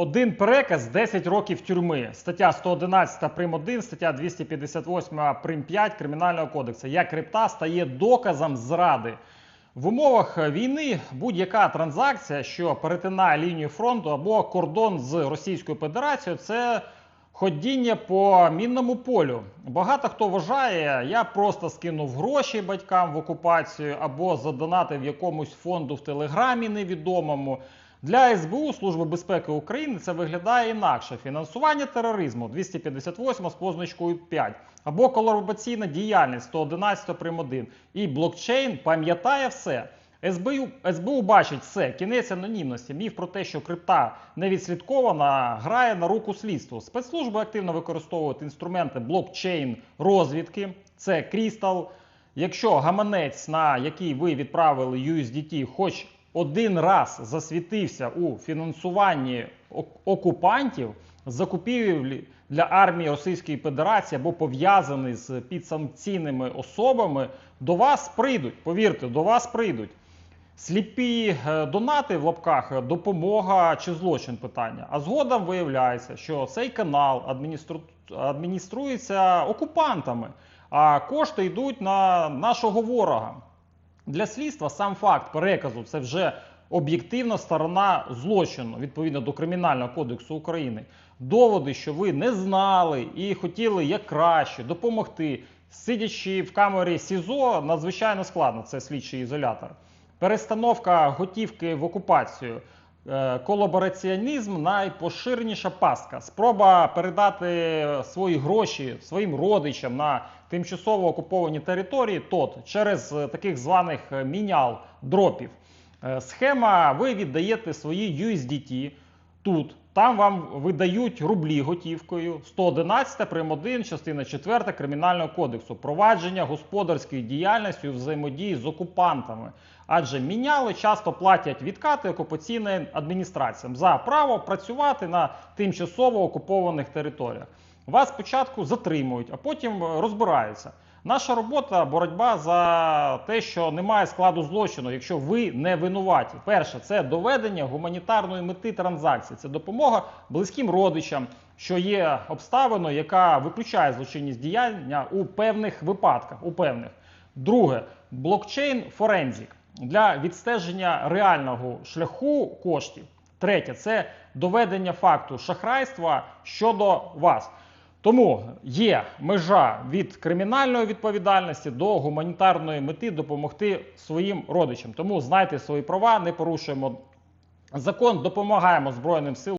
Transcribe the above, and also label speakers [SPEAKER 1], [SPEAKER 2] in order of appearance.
[SPEAKER 1] Один переказ 10 років тюрми. Стаття 111 прим 1, стаття 258 прим 5 Кримінального кодексу. Як крипта стає доказом зради. В умовах війни будь-яка транзакція, що перетинає лінію фронту або кордон з Російською Федерацією, це ходіння по мінному полю. Багато хто вважає, я просто скинув гроші батькам в окупацію або задонатив якомусь фонду в Телеграмі невідомому. Для СБУ Служби безпеки України це виглядає інакше: фінансування тероризму 258 з позначкою 5 або колабораційна діяльність 111 прим 1. І блокчейн пам'ятає все. СБУ, СБУ бачить все, кінець анонімності. Міф про те, що крипта не відслідкована, грає на руку слідству. Спецслужби активно використовують інструменти блокчейн розвідки. Це Crystal. Якщо гаманець, на який ви відправили USDT, хоч один раз засвітився у фінансуванні окупантів, закупівлі для армії Російської Федерації або пов'язаний з підсанкційними особами, до вас прийдуть. Повірте, до вас прийдуть. Сліпі е, донати в лапках е, допомога чи злочин питання. А згодом виявляється, що цей канал адміністру... адмініструється окупантами, а кошти йдуть на нашого ворога. Для слідства сам факт переказу це вже об'єктивна сторона злочину відповідно до Кримінального кодексу України. Доводи, що ви не знали і хотіли як краще допомогти, сидячи в камері СІЗО, надзвичайно складно. Це слідчий ізолятор. Перестановка готівки в окупацію. Е, Колабораціонізм найпоширеніша пастка. Спроба передати свої гроші своїм родичам на тимчасово окуповані території ТОТ через е, таких званих е, мінял дропів. Схема: ви віддаєте свої USDT тут. Там вам видають рублі готівкою 111 прим. 1, частина 4 Кримінального кодексу. Провадження господарської діяльності у взаємодії з окупантами. Адже міняли часто платять відкати окупаційним адміністраціям за право працювати на тимчасово окупованих територіях. Вас спочатку затримують, а потім е, розбираються. Наша робота боротьба за те, що немає складу злочину, якщо ви не винуваті. Перше, це доведення гуманітарної мети транзакції, це допомога близьким родичам, що є обставиною, яка виключає злочинність діяння у певних випадках. У певних. Друге, блокчейн форензік для відстеження реального шляху коштів. Третє це доведення факту шахрайства щодо вас. Тому є межа від кримінальної відповідальності до гуманітарної мети допомогти своїм родичам. Тому знайте свої права, не порушуємо закон, допомагаємо Збройним силам.